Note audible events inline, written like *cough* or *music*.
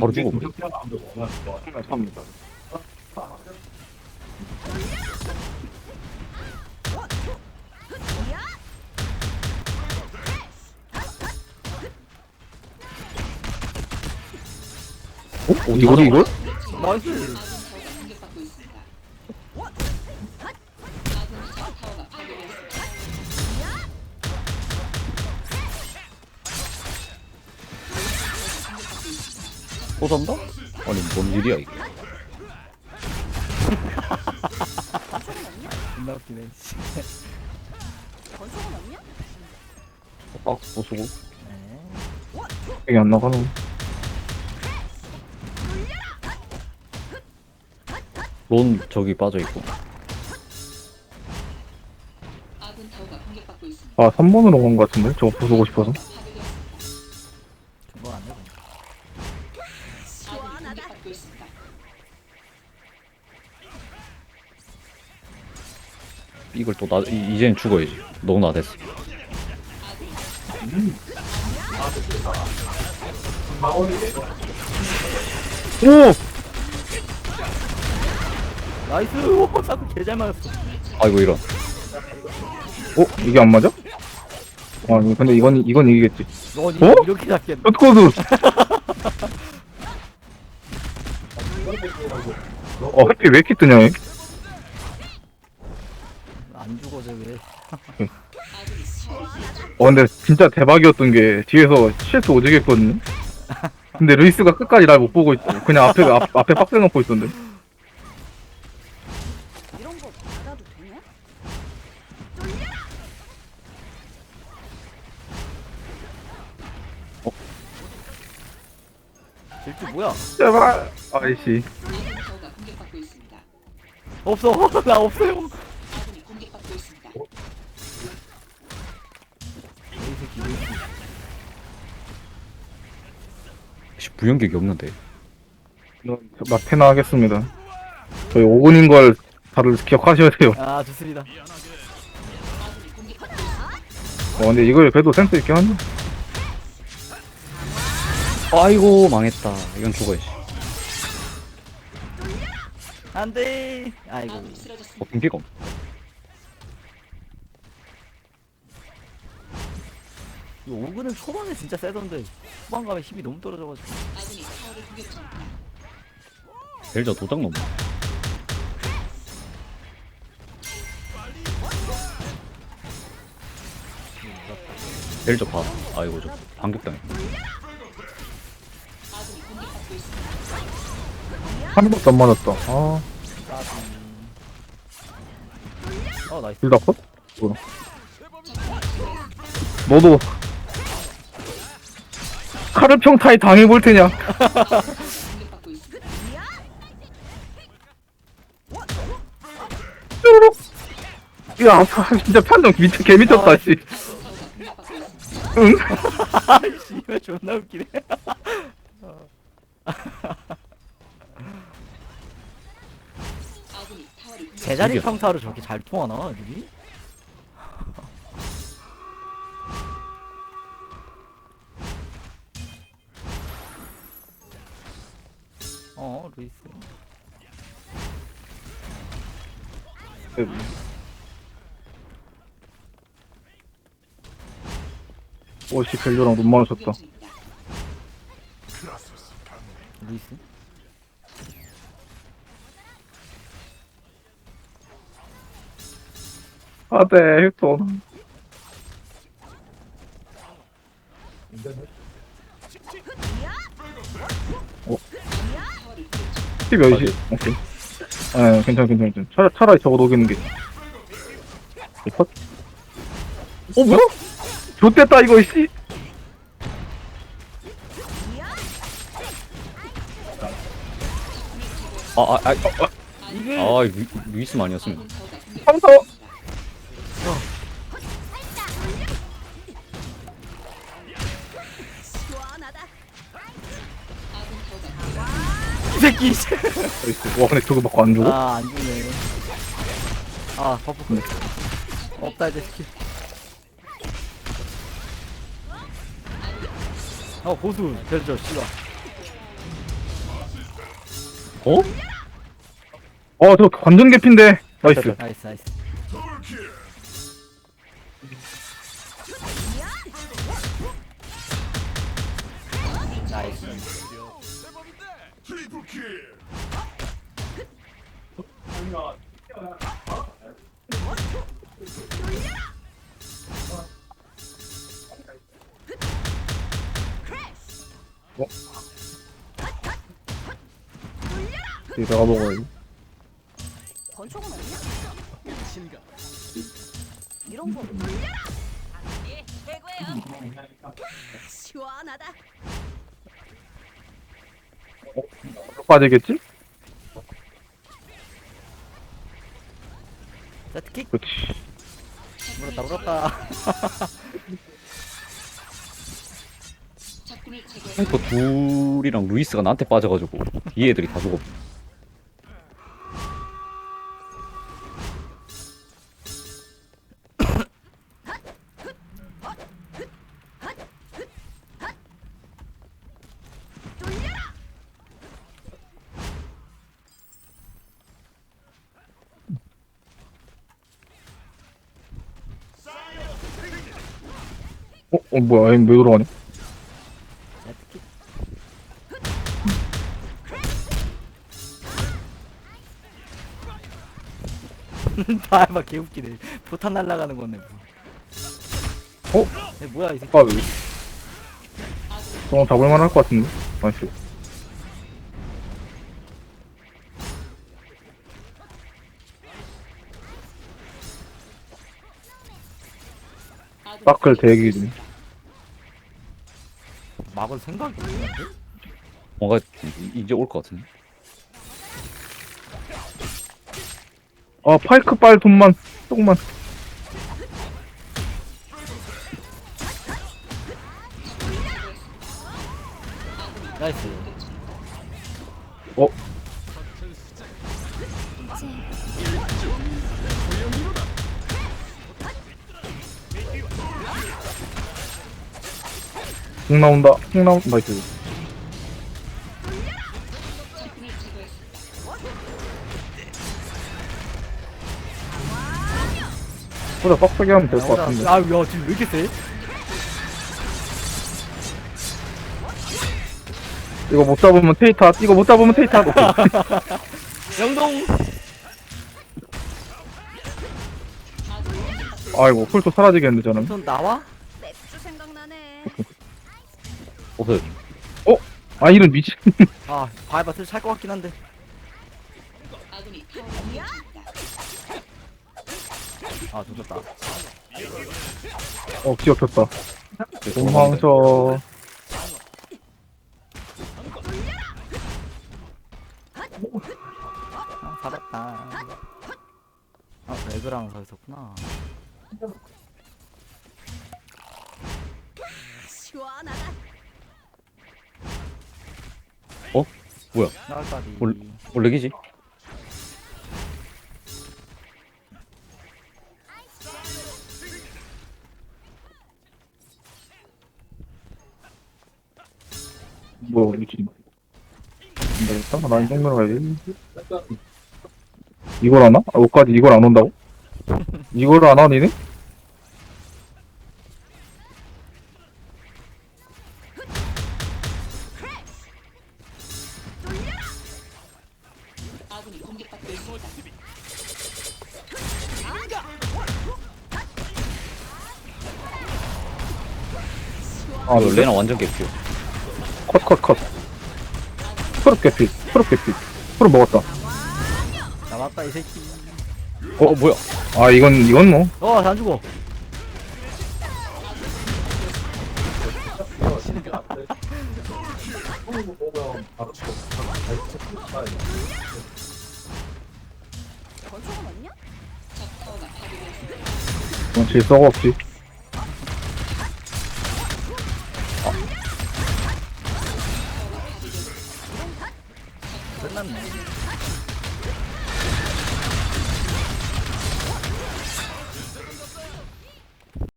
바로 죽어버려. 삽니다. 어? 이거를 이걸? 나이스. 또 산다? 아니 뭔 일이야 이게 존나 웃기네. 씨. 건성은 없냐? 딱 부수고 네. 여기 안 나가노. 론 저기 빠져있고 아군 타워가 공격받고 있습니다. 아, 3번으로 간 것 같은데? 저거 부수고 싶어서. 이걸 또 나 이젠 죽어야지 너무 나댔어 오! 나이스. 오, 사고 개잘 맞았어. 아이고 이런 어? 이게 안 맞아? 아, 근데 이건, 이건 이기겠지. 너 어? 이렇게 잡겠네. 헛코드! *laughs* 어, 햇빛 왜 이렇게 뜨냐, 얘? 안 죽어, 저 왜. 어, 근데 진짜 대박이었던 게 뒤에서 CS 오지게 했거든요? 근데 루이스가 끝까지 날 못 보고 있어. 그냥 앞에, 앞, 앞에 빡대 놓고 있었는데. 이런 거 받아도 되냐? 질주 뭐야? 제발! 아이씨. 공격받고 있습니다. 없어. *laughs* 나 없어요. 아군이 공격받고 있습니다. 이 새끼, 이 새끼. 씨, 부연객이 없는데 마테나 하겠습니다. 저희 5군인 걸 다들 기억하셔야 돼요. 아, 좋습니다. 어, 근데 이걸 그래도 센스 있게 하네. 아이고 망했다 이건 죽어야지 안 돼. 아이고. 어 쓰러졌 습니다. 핑계가 없이 오그는 초반에 진짜 세던데 후반 가면 힘이 너무 떨어져가지고. 벨저 도장 넘어 벨저 봐 아이고 저 반격당해. 한 번도 안 맞았다. 아, 어 나이스 둘다 컷? 뭐야. 너도 카르 평타에 당해볼 테냐? 야, 진짜 판정 미쳐, 개 미쳤다, 씨. 공격받고 있습니다. 응? 아이씨 이거 존나 웃기네 공격 제자리. 평타로 저렇게 잘 통하나 애들 오씨, 벨류랑 눈 마주쳤다. 루이스? 아, 네, 또. 어? 티 몇이? 오케이. 아, 괜찮아, 괜찮아, 괜찮아. 차라, 차라리 저거 녹이는 게. 컷? 어, 뭐야? 좋됐다, 이거, 씨. 아 아 아 아, 이게 아, 아, 루, 루이스만 아니었으면 아군 타워가 공격받고 평소! 있습니다. 새끼. 와 근데 저거 맞고 안 죽어? 아안 죽네. 아 버프 그 없다 이제 스킬. 아 보수 대저 씨발. 어? 어저 관전 개피인데 나이스 나이스 나이스. 내가 먹어야 지. 권총은 없냐? 이런 거 예, 최고예요. 시원하다. 빠지겠지? 그렇지. 물었다 물었다 탱커 둘이랑 루이스가 나한테 빠져가지고 이 애들이 다 죽어. 어, 어, 뭐야, 얘왜 돌아가냐? 세트킥 다막 개웃기네 포탄 날라가는 건데 뭐. 어? 얘 뭐야 이 새끼 아, 왜? 저 잡을만 할 것 같은데? 나이스. 사클 대기 중. 막을 생각이 없는데? 뭔가 이- 이제 올 것 같은데. 아, 파이크 빨 돈만, 조금만. 나이스 어? 훅 나온다, 훅 나온다, 나이스. 보다 빡세게 하면 될 것 같은데. 아 야 지금 왜 이렇게 세? 이거 못 잡으면 테이타, 이거 못 잡으면 테이타. 오케이. *laughs* 영동 아이고, 쿨도 사라지겠는데, 저는. 손 나와? 어서 아, 이런 미친. *laughs* 아 바이바트 찰것 같긴 한데 아 조졌다 어, 기억했다. 공황서. 아 살았다 아 레그랑 서 있었구나 시원하다. 뭐야? 나까지 올- 원래기지? 뭐, 미친. 되겠다. 난이 정도로 가야지. 이걸 안 와? 아, 여기까지 이걸 안 온다고? 이걸 안 와니네? 아, 이거 레나 완전 개피요. 컷, 컷, 컷. 프로 개피, 프로 개피. 프로 먹었다. 나왔다 이 새끼 어 뭐야? 아, 이건, 이건 뭐. 어 안 죽어 권총은 없냐? 적 타워가 파괴되었습니다. 이건 질 썩어 없지.